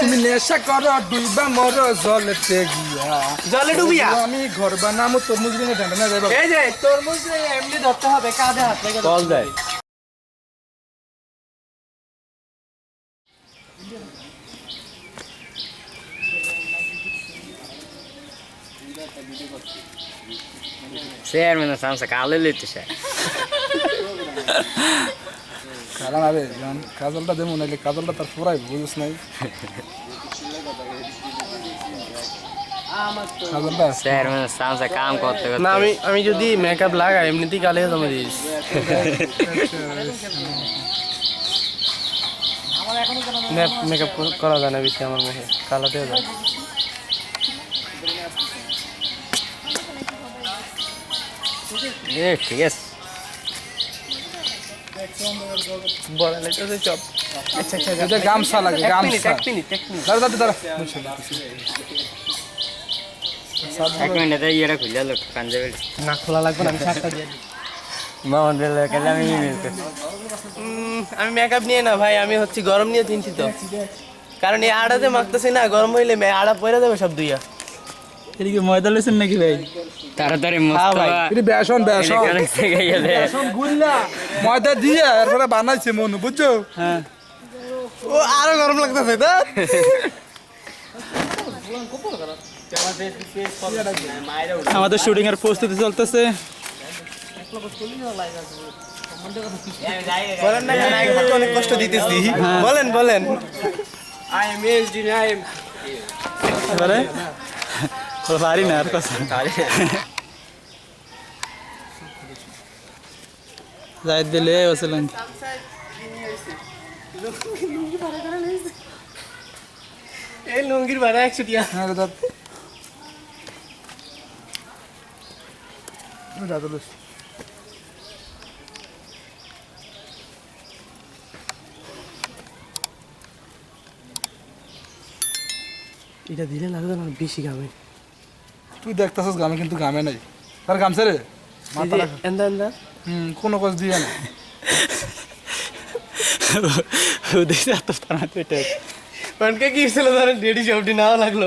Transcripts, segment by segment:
তুমি নেশা করো ডুইবা মরো জলেতে গিয়া জলে ডুবিয়া? আমি ঘর বানামো তো মুজরিনে ঠান্ডা না যাইবা এই যে তরমুজ এমনি ধরতে হবে কাঁধে হাত রেখে কল দেয়। চেয়ারম্যানের চান্সে কালে কারণ আরে যখন কাজলটা দেবো নাইলে কাজলটা তার পুরাই বুঝিস নাই? চেয়ারম্যানের চান্সে কাম করতে না আমি আমি যদি মেকআপ লাগাই এমনিতেই কালে জমে দিস। মেকআপ করা যায় না বেশি আমার মুখে কালাতে যায় ঠিক আছে। বড় লাগতেছে চপ আচ্ছা আচ্ছা এটা গামছা লাগে গামছা। এক মিনিট এক মিনিট। দাঁড়া দাঁড়া দাঁড়া। বুঝছ এক ইয়েটা খুলে লোক পাঞ্জাবের না খোলা লাগবে না আমি শার্টটা দিয়ে দিই। আমি মেকআপ নিয়ে না ভাই আমি হচ্ছে গরম নিয়ে চিন্তিত। কারণ এই আড়াতে মাখতেছি না গরম হইলে আড়া পরে যাবে সব দুইয়া এদিকে ময়দা লেছেন নাকি ভাই? তাড়াতাড়ি হ্যাঁ এটা বেসন। বেসন গুল্লা ময়দা দিয়ে এরপরে বানাইছে মনু বুঝছ? ও আরও গরম লাগতেছে তো আমাদের শুটিং এর প্রস্তুতি চলতেছে। বলেন না অনেক কষ্ট দিতেছি। বলেন বলেন। ওরা পারি না আর কথা যাই দিলে বলছিলেন এই লুঙ্গির ভাড়া একশো টিয়া হ্যাঁ দাদা দাদা এটা দিলে লাগবে না বেশি গামে তুই দেখতেছিস গামে কিন্তু গামে নাই। তার গামছে রে। হুম কোনো কষ্ট দিয়ে না। দেখছি এত টানা পেটে পানকে কি ছিল ধরেন ডেডি সবটি নেওয়া লাগল।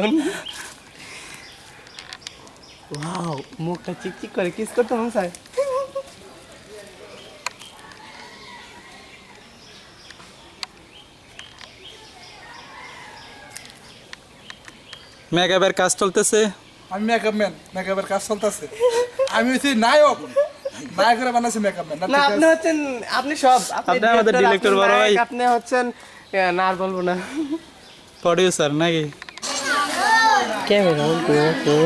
ওয়াও মুখটা চিকচিক করে কিস করতে মন চায় কাজ চলতেছে। আমি মেকআপ ম্যান মেকআপের কাজ চলতেছে। আমি হচ্ছি নায়ক। নায়কেরা বানাইছে মেকআপ ম্যান না আপনি হচ্ছেন আপনি সব আপনি আমাদের director বড় ভাই। আপনি হচ্ছেন না আর বলব না। প্রডিউসার নাকি? ক্যামেরা কেউ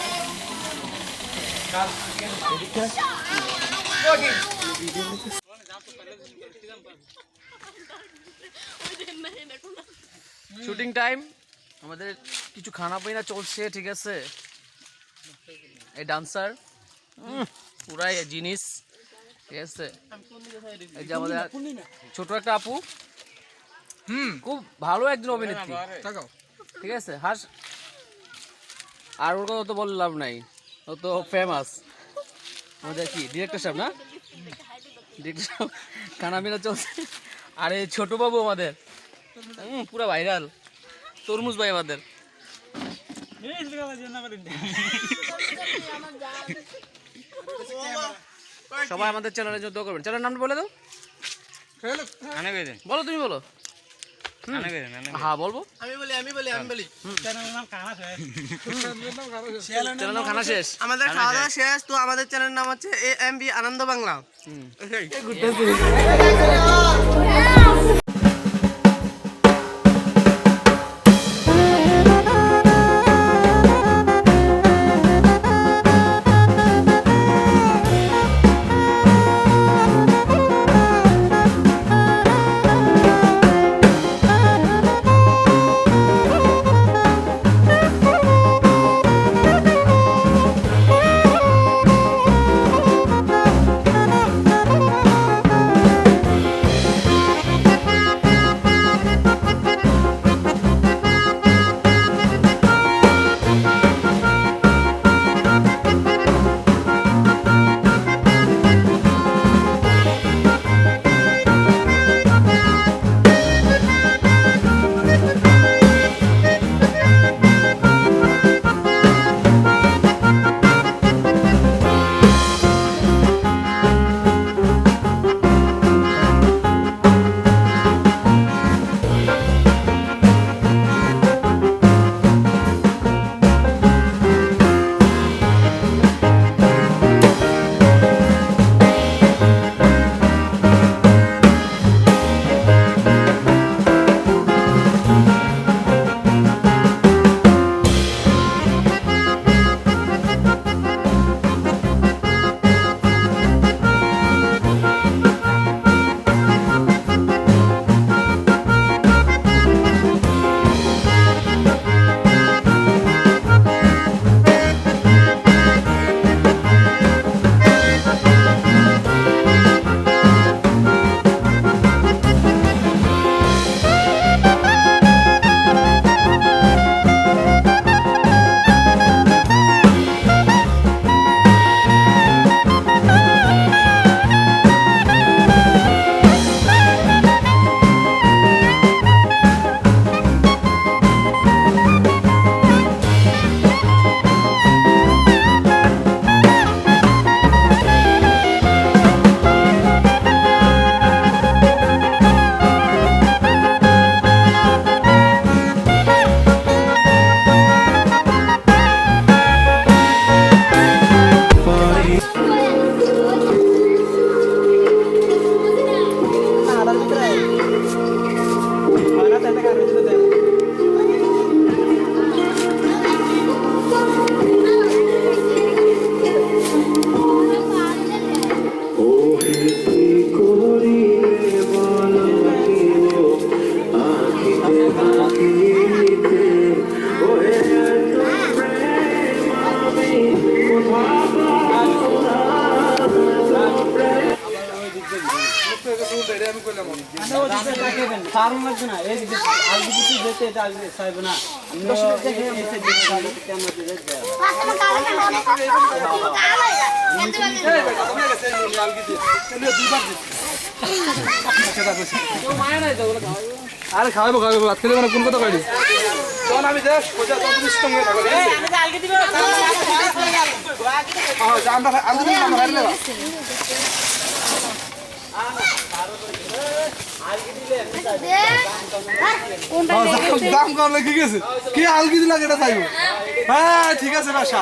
শুটিং টাইম আমাদের কিছু খানা পিনা চলছে ঠিক আছে? এই ডান্সার পুরাই জিনিস ঠিক আছে? এই যে আমাদের ছোট একটা আপু হুম খুব ভালো একজন অভিনেত্রী। ঠিক আছে? হাস আর ওর কথা তো বলে লাভ নাই। ও তো ফেমাস আমাদের কি ডিরেক্টর সাহেব না? ডিরেক্টর সাহেব খানাপিনা চলছে। আর ছোট বাবু আমাদের। পুরো ভাইরাল তরমুজ ভাই আমাদের। সবাই আমাদের চ্যানেলের জন্য দোয়া করবেন। চ্যানেলের নামটা বলে দাও। আনে বেদেন বলো। বলো। চ্যানেলের নাম খানা শেষ। আমাদের খাওয়া দাওয়া শেষ। তো আমাদের চ্যানেল নাম হচ্ছে A M B Ananda Bangla. outra. সারুন লাগবে না এই দিকে আগে কিছু যেতে এটা আগে চাইবে না আরে খাওয়াবো খাওয়াবো ভাত খেলে মানে কোন কথা কইলি তখন আমি দেখ তুমি স্ট্রং হয়ে থাকো হ্যাঁ আমরা আমরা আমরা দাম কম লেগে গেছে কি আলগি দিলা এটা চাইব হ্যাঁ ঠিক আছে বাসা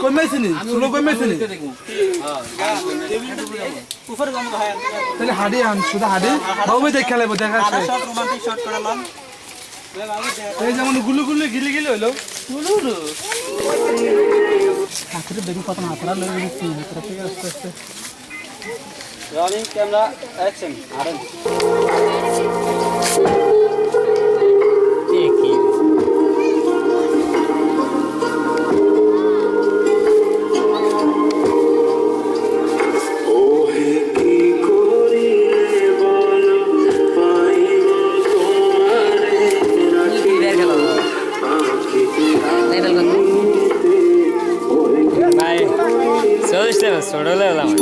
কই মেছিনি শুনো কই মেছিনি তাহলে হাডি আন শুধু হাডি হবে দেখ খেলাবো দেখা আছে এই যেমন গুলু গুলু গিলি গিলি হইল। হাতের అక్కడ దొరికిపోతున్నాం అక్కడ ఇక్కడ కెమెరా యాక్షన్ ఆరెంజ్ सोडवलं